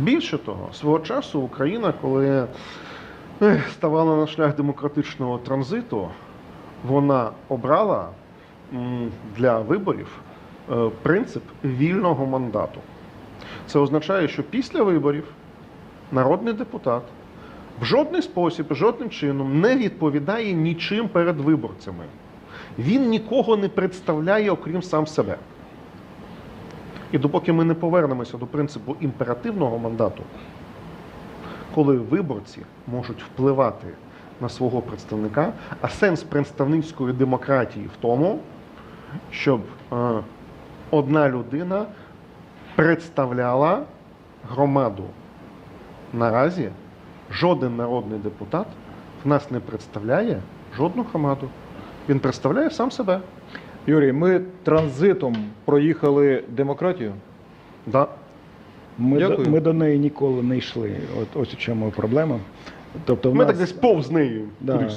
Більше того, свого часу Україна, коли ставала на шлях демократичного транзиту, вона обрала для виборів е, принцип вільного мандату. Це означає, що після виборів народний депутат в жодний спосіб, жодним чином не відповідає нічим перед виборцями. Він нікого не представляє, окрім сам себе. І допоки ми не повернемося до принципу імперативного мандату, коли виборці можуть впливати на свого представника, а сенс представницької демократії в тому, щоб е, одна людина представляла громаду. Наразі жоден народний депутат в нас не представляє жодну громаду. Він представляє сам себе. Юрій, ми транзитом проїхали демократію. Да. Ми, Дякую. до, ми до неї ніколи не йшли. От ось у чому проблема. Тобто, в Ми нас, так десь повз нею. да.